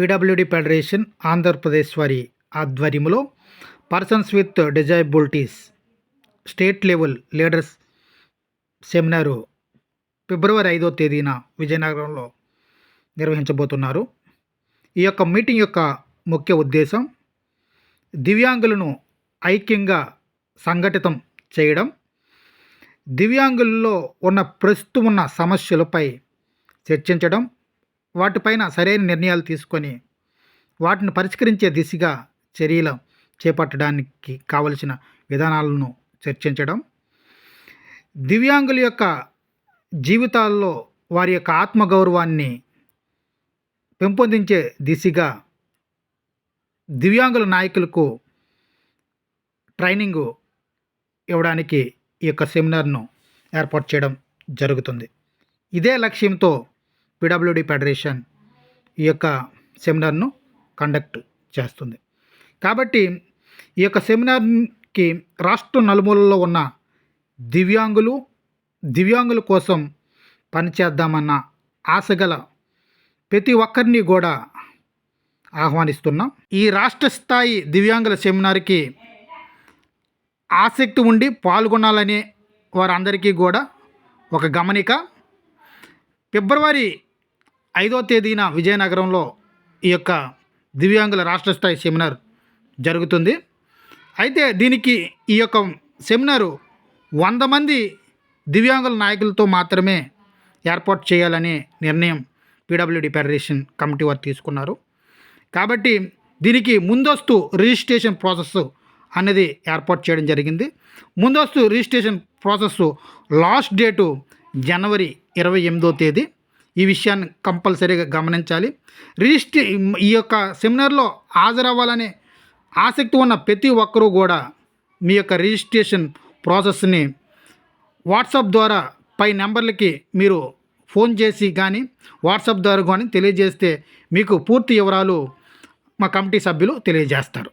PWD federation Andhra Pradesh వారి ఆధ్వర్యంలో persons with disabilities state level leaders seminar ఫిబ్రవరి ఐదో తేదీన విజయనగరంలో నిర్వహించబోతున్నారు. ఈ యొక్క మీటింగ్ యొక్క ముఖ్య ఉద్దేశం దివ్యాంగులను ఐక్యంగా సంఘటితం చేయడం. దివ్యాంగుల్లో ఉన్న ప్రస్తుతం ఉన్న సమస్యలపై చర్చించడం. వాటిపైన సరైన నిర్ణయాలు తీసుకొని వాటిని పరిష్కరించే దిశగా చర్యలు చేపట్టడానికి కావలసిన విధానాలను చర్చించడం. దివ్యాంగుల యొక్క జీవితాల్లో వారి యొక్క ఆత్మగౌరవాన్ని పెంపొందించే దిశగా దివ్యాంగుల నాయకులకు ట్రైనింగు ఇవ్వడానికి ఈ యొక్క సెమినార్ను ఏర్పాటు చేయడం జరుగుతుంది. ఇదే లక్ష్యంతో పిడబ్ల్యూడి ఫెడరేషన్ ఈ యొక్క సెమినార్ను కండక్ట్ చేస్తుంది. కాబట్టి ఈ యొక్క సెమినార్కి రాష్ట్ర నలుమూలలో ఉన్న దివ్యాంగులు దివ్యాంగుల కోసం పనిచేద్దామన్న ఆశగల ప్రతి ఒక్కరిని కూడా ఆహ్వానిస్తున్నాం. ఈ రాష్ట్ర స్థాయి దివ్యాంగుల సెమినార్కి ఆసక్తి ఉండి పాల్గొనాలనే వారందరికీ కూడా ఒక గమనిక. ఫిబ్రవరి ఐదో తేదీన విజయనగరంలో ఈ యొక్క దివ్యాంగుల రాష్ట్ర స్థాయి సెమినార్ జరుగుతుంది. అయితే దీనికి ఈ యొక్క సెమినారు వంద మంది దివ్యాంగుల నాయకులతో మాత్రమే ఏర్పాటు చేయాలనే నిర్ణయం పీడబ్ల్యూడి ఫెడరేషన్ కమిటీ వారు తీసుకున్నారు. కాబట్టి దీనికి ముందస్తు రిజిస్ట్రేషన్ ప్రాసెస్ అనేది ఏర్పాటు చేయడం జరిగింది. ముందస్తు రిజిస్ట్రేషన్ ప్రాసెస్ లాస్ట్ డేటు జనవరి ఇరవై ఎనిమిదో తేదీ. ఈ విషయాన్ని కంపల్సరీగా గమనించాలి. రిజిస్ట్రే ఈ యొక్క సెమినార్లో హాజరవ్వాలనే ఆసక్తి ఉన్న ప్రతి ఒక్కరూ కూడా మీ యొక్క రిజిస్ట్రేషన్ ప్రాసెస్ని వాట్సాప్ ద్వారా పై నెంబర్లకి మీరు ఫోన్ చేసి కానీ వాట్సాప్ ద్వారా కానీ తెలియజేస్తే మీకు పూర్తి వివరాలు మా కమిటీ సభ్యులు తెలియజేస్తారు.